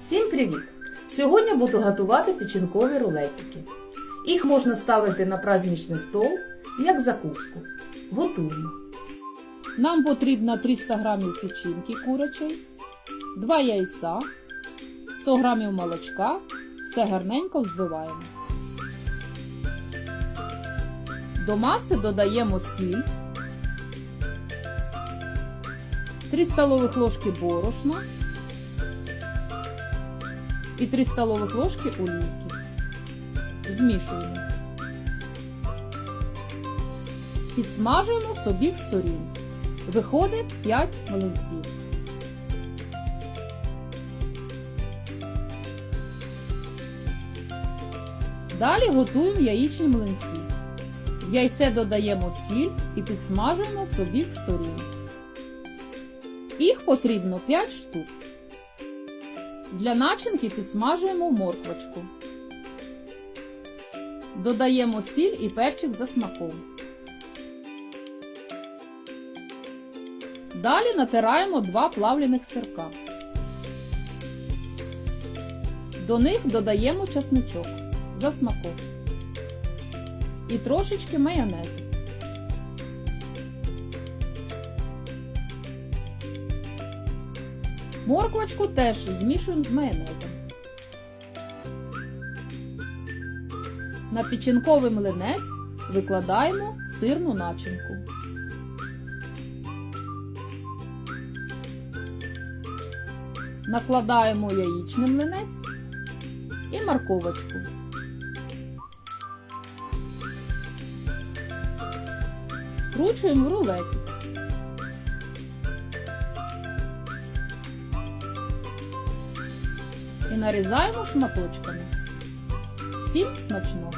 Всім привіт! Сьогодні буду готувати печінкові рулетики. Їх можна ставити на праздничний стол як закуску. Готуємо. Нам потрібно 300 грамів печінки курячої, 2 яйця, 100 грамів молочка. Все гарненько взбиваємо. До маси додаємо сіль, 3 столових ложки борошна і 3 столових ложки олійки. Змішуємо. Підсмажуємо з обіх сторін. Виходить 5 млинців. Далі готуємо яєчні млинці. В яйце додаємо сіль і підсмажуємо з обіх сторін. Їх потрібно 5 штук. Для начинки підсмажуємо морквочку. Додаємо сіль і перчик за смаком. Далі натираємо два плавлених сирка. До них додаємо часничок за смаком і трошечки майонезу. Морквочку теж змішуємо з майонезом. На печінковий млинець викладаємо сирну начинку. Накладаємо яєчний млинець і морковочку. Скручуємо в рулетик. І нарізаємо шматочками. Всім смачного!